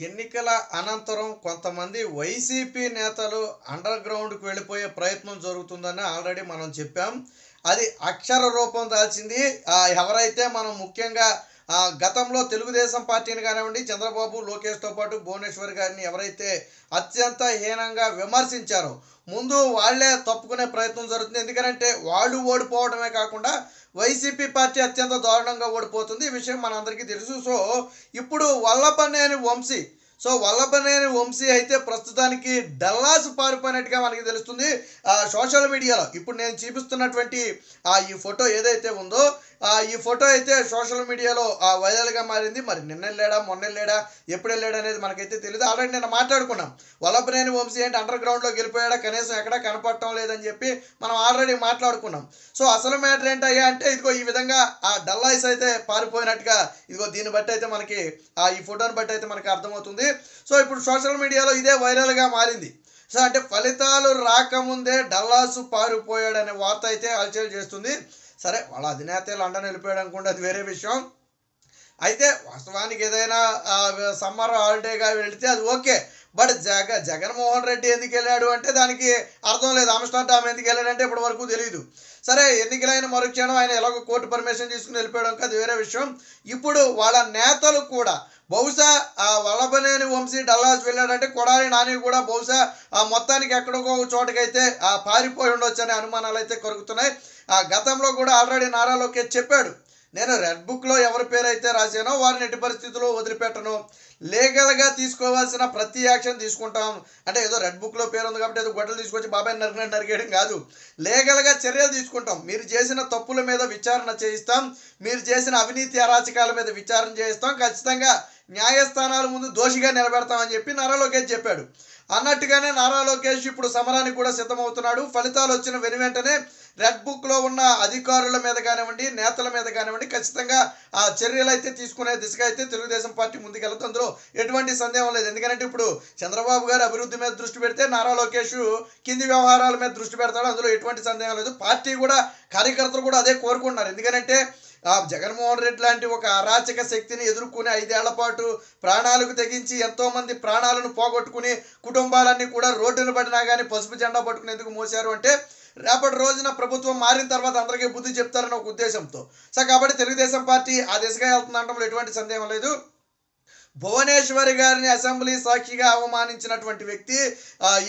ఎన్నికల అనంతరం కొంతమంది వైసీపీ నేతలు అండర్ గ్రౌండ్కి వెళ్ళిపోయే ప్రయత్నం జరుగుతుందని ఆల్రెడీ మనం చెప్పాం. అది అక్షర రూపం దాల్చింది ఎవరైతే మనం ముఖ్యంగా గతంలో తెలుగుదేశం పార్టీని కానివ్వండి చంద్రబాబు లోకేష్తో పాటు భువనేశ్వర్ గారిని ఎవరైతే అత్యంత హీనంగా విమర్శించారో ముందు వాళ్ళే తప్పుకునే ప్రయత్నం జరుగుతుంది. ఎందుకంటే వాళ్ళు ఓడిపోవడమే కాకుండా వైసీపీ పార్టీ అత్యంత దారుణంగా ఓడిపోతుంది. ఈ విషయం మనందరికీ తెలుసు. సో ఇప్పుడు వల్లభనేని వంశీ సో వల్లభనేని వంశీ అయితే ప్రస్తుతానికి డల్లాస్ పారిపోయినట్టుగా మనకి తెలుస్తుంది. ఆ, సోషల్ మీడియాలో ఇప్పుడు నేను చూపిస్తున్నటువంటి ఆ, ఈ ఫోటో ఏదైతే ఉందో ఈ ఫోటో అయితే సోషల్ మీడియాలో ఆ, వైరల్గా మారింది. మరి నిన్న వెళ్ళాడా మొన్న వెళ్ళాడా ఎప్పుడు వెళ్ళాడా అనేది మనకైతే తెలియదు ఆల్రెడీ నిన్న మాట్లాడుకున్నాం. వల్లభనేని వంశీ అంటే అండర్ గ్రౌండ్లోకి వెళ్ళిపోయాడా కనీసం ఎక్కడా కనపడటం లేదని చెప్పి మనం ఆల్రెడీ మాట్లాడుకున్నాం. సో అసలు మ్యాటర్ ఏంటయ్యా అంటే ఇదిగో ఈ విధంగా ఆ డల్లాయిస్ అయితే పారిపోయినట్టుగా ఇదిగో దీన్ని బట్టి అయితే మనకి ఆ ఈ ఫోటోని బట్టి అయితే మనకి అర్థమవుతుంది. సో ఇప్పుడు సోషల్ మీడియాలో ఇదే వైరల్గా మారింది. సో అంటే ఫలితాలు రాకముందే డల్లాసు పారిపోయాడనే వార్త అయితే హల్చల్ చేస్తుంది. సరే వాళ్ళ అధినేత లండన్ వెళ్ళిపోయాడు అనుకుంటే అది వేరే విషయం. అయితే వాస్తవానికి ఏదైనా సమ్మర్ హాలిడేగా వెళితే అది ఓకే. బట్ జగ జగన్మోహన్ రెడ్డి ఎందుకు వెళ్ళాడు అంటే దానికి అర్థం లేదు. ఆమ్స్టర్డామ్ ఎందుకు వెళ్ళాడంటే ఇప్పటి వరకు తెలియదు సరే ఎన్నికలైన మరుక్షణం ఆయన ఎలాగో కోర్టు పర్మిషన్ తీసుకుని వెళ్ళిపోవడం అది వేరే విషయం. ఇప్పుడు వాళ్ళ నేతలు కూడా బహుశా ఆ వల్లభనేని వంశీ డల్లాస్ వెళ్ళాడంటే కొడాలి నాని కూడా బహుశా ఆ మొత్తానికి ఎక్కడికో ఒక చోటకైతే ఆ పారిపోయి ఉండొచ్చు అనే అనుమానాలు అయితే కలుగుతున్నాయి ఆ గతంలో కూడా ఆల్రెడీ నారా లోకేష్ చెప్పాడు. నేను రెడ్ బుక్లో ఎవరి పేరు అయితే రాశానో వారిని ఎట్టి పరిస్థితుల్లో వదిలిపెట్టను. లీగల్గా తీసుకోవాల్సిన ప్రతి యాక్షన్ తీసుకుంటాం. అంటే ఏదో రెడ్ బుక్లో పేరు ఉంది కాబట్టి ఏదో గొడ్డలు తీసుకొచ్చి బాబాయ్ నరికినట్టు నరికేయడం కాదు. లీగల్గా చర్యలు తీసుకుంటాం. మీరు చేసిన తప్పుల మీద విచారణ చేయిస్తాం. మీరు చేసిన అవినీతి అరాచకాల మీద విచారణ చేయిస్తాం. ఖచ్చితంగా న్యాయస్థానాల ముందు దోషిగా నిలబెడతామని చెప్పి నారా లోకేష్ చెప్పాడు. అన్నట్టుగానే నారా లోకేష్ ఇప్పుడు సమరానికి కూడా సిద్ధమవుతున్నాడు. ఫలితాలు వచ్చిన వెను వెంటనే రెడ్ బుక్లో ఉన్న అధికారుల మీద కానివ్వండి నేతల మీద కానివ్వండి ఖచ్చితంగా ఆ చర్యలు అయితే తీసుకునే దిశగా అయితే తెలుగుదేశం పార్టీ ముందుకెళ్తుంది. అందులో ఎటువంటి సందేహం లేదు. ఎందుకంటే ఇప్పుడు చంద్రబాబు గారు అభివృద్ధి మీద దృష్టి పెడితే నారా లోకేష్ కింది వ్యవహారాల మీద దృష్టి పెడతాడు. అందులో ఎటువంటి సందేహం లేదు. పార్టీ కూడా కార్యకర్తలు కూడా అదే కోరుకుంటున్నారు. ఎందుకంటే ఆ జగన్మోహన్ రెడ్డి లాంటి ఒక అరాచక శక్తిని ఎదుర్కొని ఐదేళ్ళ పాటు ప్రాణాలకు తెగించి ఎంతోమంది ప్రాణాలను పోగొట్టుకుని కుటుంబాలన్నీ కూడా రోడ్డును పడినా కానీ పసుపు జెండా పట్టుకునేందుకు మోసారు అంటే రేపటి రోజున ప్రభుత్వం మారిన తర్వాత అందరికీ బుద్ధి చెప్తారని ఒక ఉద్దేశంతో. సో కాబట్టి తెలుగుదేశం పార్టీ ఆ దిశగా వెళ్తుందంటే ఎటువంటి సందేహం లేదు. భువనేశ్వరి గారిని అసెంబ్లీ సాక్షిగా అవమానించినటువంటి వ్యక్తి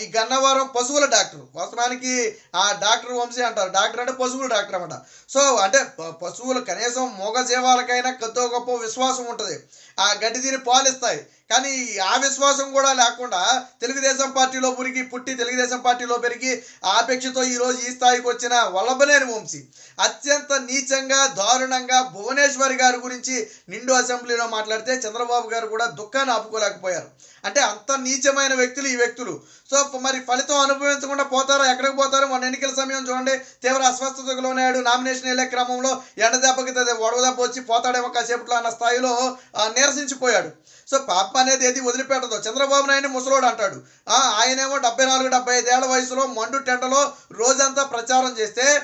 ఈ గన్నవరం పశువుల డాక్టర్. వాస్తవానికి ఆ డాక్టర్ వంశీ అంటారు. డాక్టర్ అంటే పశువుల డాక్టర్ అనమాట సో అంటే పశువులు కనీసం మూగ జీవాలకైనా కొద్దో గొప్ప విశ్వాసం ఉంటుంది. ఆ గడ్డి దీన్ని పాలిస్తాయి. కానీ ఆ విశ్వాసం కూడా లేకుండా తెలుగుదేశం పార్టీలో పురిగి పుట్టి తెలుగుదేశం పార్టీలో పెరిగి ఆపేక్షతో ఈరోజు ఈ స్థాయికి వచ్చిన వల్లభనేని వంశీ అత్యంత నీచంగా దారుణంగా భువనేశ్వరి గారి గురించి నిండు అసెంబ్లీలో మాట్లాడితే చంద్రబాబు గారు కూడా దుఃఖాన్ని ఆపుకోలేకపోయారు. అంటే అంత నీచమైన వ్యక్తులు ఈ వ్యక్తులు. సో మరి ఫలితం అనుభవించకుండా పోతారో ఎక్కడికి పోతారో? మన ఎన్నికల సమయం చూడండి తీవ్ర అస్వస్థతకు లోనాడు నామినేషన్ వెళ్ళే క్రమంలో ఎండదెబ్బకి వడదెబ్బ వచ్చి పోతాడేమో కాసేపట్లో అన్న స్థాయిలో నిరసించిపోయాడు. సో పాప అనేది ఏది వదిలిపెట్టదు. చంద్రబాబు నాయుడు ముసలోడు అంటాడు. ఆ, ఆయనేమో డెబ్బై నాలుగు డెబ్బై ఐదేళ్ళ వయసులో మండు టెంటలో రోజంతా ప్రచారం చేస్తే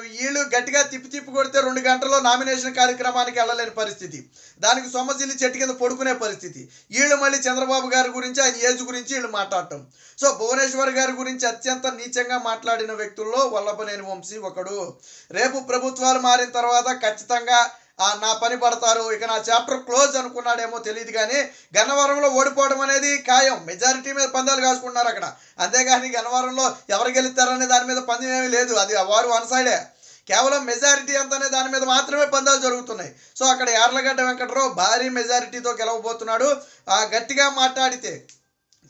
వీళ్ళు గట్టిగా తిప్పి తిప్పి కొడితే రెండు గంటల్లో నామినేషన్ కార్యక్రమానికి వెళ్ళలేని పరిస్థితి. దానికి సొమ్మసిల్లి చెట్టు కింద పడుకునే పరిస్థితి. వీళ్ళు మళ్ళీ చంద్రబాబు గారి గురించి ఆయన ఏజ్ గురించి వీళ్ళు మాట్లాడటం. సో భువనేశ్వర్ గారి గురించి అత్యంత నీచంగా మాట్లాడిన వ్యక్తుల్లో వల్లభనేని వంశీ ఒకడు. రేపు ప్రభుత్వాలు మారిన తర్వాత ఖచ్చితంగా నా పని పడతారు. ఇక నా చాప్టర్ క్లోజ్ అనుకున్నాడేమో తెలియదు కానీ గన్నవరంలో ఓడిపోవడం అనేది ఖాయం. మెజారిటీ మీద పందాలు కాసుకుంటున్నారు అక్కడ. అంతేగాని గన్నవరంలో ఎవరు గెలుస్తారనే దాని మీద పందెం ఏమీ లేదు. అది వారు వన్ సైడే. కేవలం మెజారిటీ ఎంత అనే దాని మీద మాత్రమే పందాలు జరుగుతున్నాయి. సో అక్కడ యార్లగడ్డ వెంకటరావు భారీ మెజారిటీతో గెలవబోతున్నాడు. గట్టిగా మాట్లాడితే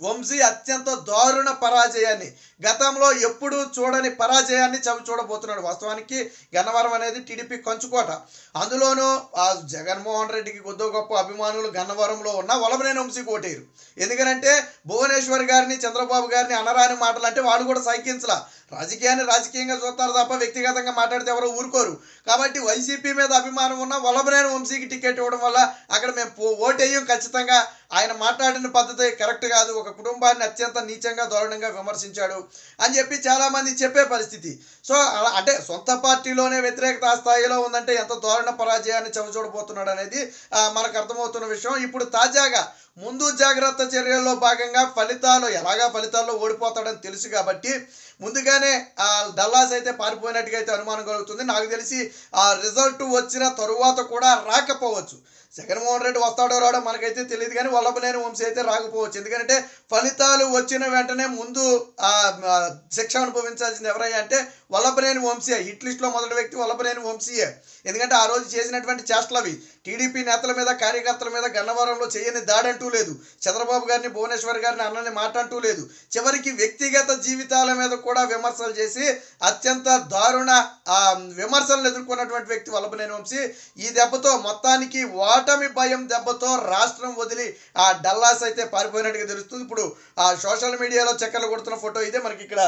వంశీ అత్యంత దారుణ పరాజయాన్ని గతంలో ఎప్పుడూ చూడని పరాజయాన్ని చవి చూడబోతున్నాడు. వాస్తవానికి గన్నవరం అనేది టీడీపీ కంచుకోట. అందులోనూ ఆ జగన్మోహన్ రెడ్డికి కొద్దో గొప్ప అభిమానులు గన్నవరంలో ఉన్న వలభనేని వంశీ కోటేరు. ఎందుకనంటే భువనేశ్వర్ గారిని చంద్రబాబు గారిని అనరాని మాటలు అంటే వాళ్ళు కూడా సైకించలా రాజకీయాన్ని రాజకీయంగా చూస్తారు తప్ప వ్యక్తిగతంగా మాట్లాడితే ఎవరో ఊరుకోరు. కాబట్టి వైసీపీ మీద అభిమానం ఉన్న వల్లభనేని వంశీకి టికెట్ ఇవ్వడం వల్ల అక్కడ మేము పో- ఓటేయం ఖచ్చితంగా. ఆయన మాట్లాడిన పద్ధతి కరెక్ట్ కాదు. ఒక కుటుంబాన్ని అత్యంత నీచంగా దారుణంగా విమర్శించాడు అని చెప్పి చాలామంది చెప్పే పరిస్థితి. సో అలా అంటే సొంత పార్టీలోనే వ్యతిరేకత ఆ స్థాయిలో ఉందంటే ఎంత దారుణ పరాజయాన్ని చవిచూడబోతున్నాడు అనేది మనకు అర్థమవుతున్న విషయం. ఇప్పుడు తాజాగా ముందు జాగ్రత్త చర్యల్లో భాగంగా ఫలితాలు ఎలాగా ఫలితాల్లో ఓడిపోతాడని తెలుసు కాబట్టి ముందుగానే డల్లాస్ అయితే పారిపోయినట్టుగా అయితే అనుమానం కలుగుతుంది. నాకు తెలిసి ఆ రిజల్ట్ వచ్చిన తరువాత కూడా రాకపోవచ్చు. జగన్మోహన్ రెడ్డి వస్తాడో రాడో మనకైతే తెలియదు కానీ వల్లభనేని వంశీ అయితే రాకపోవచ్చు. ఎందుకంటే ఫలితాలు వచ్చిన వెంటనే ముందు ఆ శిక్ష అనుభవించాల్సింది ఎవరయ్యా అంటే వల్లభనేని వంశీయే. హిట్ లిస్ట్లో మొదటి వ్యక్తి వల్లభనేని వంశీయే. ఎందుకంటే ఆ రోజు చేసినటువంటి చేష్టలు అవి. టీడీపీ నేతల మీద కార్యకర్తల మీద గన్నవరంలో చేయని దాడంటూ లేదు. చంద్రబాబు గారిని భువనేశ్వర్ గారిని అన్నని మాట అంటూ లేదు. చివరికి వ్యక్తిగత జీవితాల మీద కూడా విమర్శలు చేసి అత్యంత దారుణ విమర్శలు విమర్శలను ఎదుర్కొన్నటువంటి వ్యక్తి వల్లభనేని వంశీ. ఈ దెబ్బతో మొత్తానికి ఓటమి భయం దెబ్బతో రాష్ట్రం వదిలి ఆ డల్లాస్ అయితే పారిపోయినట్టుగా తెలుస్తుంది. ఇప్పుడు ఆ సోషల్ మీడియాలో చక్కర్లు కొడుతున్న ఫోటో ఇదే. మనకి ఇక్కడ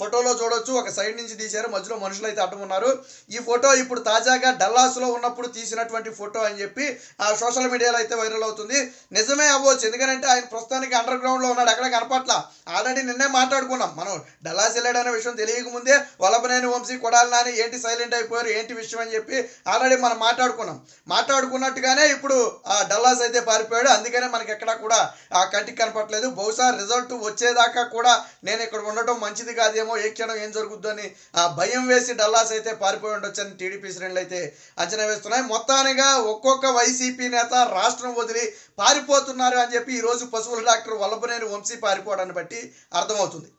ఫోటోలో చూడొచ్చు. ఒక సైడ్ నుంచి తీశారు. మధ్యలో మనుషులు అయితే అడ్డం ఉన్నారు ఈ ఫోటో ఇప్పుడు తాజాగా డల్లాస్లో ఉన్నప్పుడు తీసినటువంటి ఫోటో అని చెప్పి ఆ సోషల్ మీడియాలో అయితే వైరల్ అవుతుంది. నిజమే అవ్వచ్చు. ఎందుకంటే ఆయన ప్రస్తుతానికి అండర్ గ్రౌండ్లో ఉన్నాడు. అక్కడ కనపట్ల? ఆల్రెడీ నిన్నే మాట్లాడుకున్నాం. మనం డల్లాస్ వెళ్ళాడనే విషయం తెలియకముందే వలపనేని వంశీ కొడాలి నాని ఏంటి సైలెంట్ అయిపోయారు? ఏంటి విషయం అని చెప్పి ఆల్రెడీ మనం మాట్లాడుకున్నాం. మాట్లాడుకున్నట్టుగానే ఇప్పుడు ఆ డల్లాస్ అయితే పారిపోయాడు. అందుకనే మనకి ఎక్కడా కూడా ఆ కంటికి కనపట్లేదు బహుశా రిజల్ట్ వచ్చేదాకా కూడా నేను ఇక్కడ ఉండటం మంచిది కాదేమో ఏ క్షణం ఏం జరుగుద్దని ఆ భయం వేసి డల్లాస్ అయితే పారిపోయి ఉండొచ్చని టీడీపీ శ్రేణులు అయితే అంచనా వేస్తున్నాయి. మొత్తానిగా ఒక్కొక్క వైసీపీ నేత రాష్ట్రం వదిలి పారిపోతున్నారు అని చెప్పి ఈరోజు పశువుల డాక్టర్ వల్లభనేని వంశీ పారిపోవడాన్ని బట్టి అర్థమవుతుంది.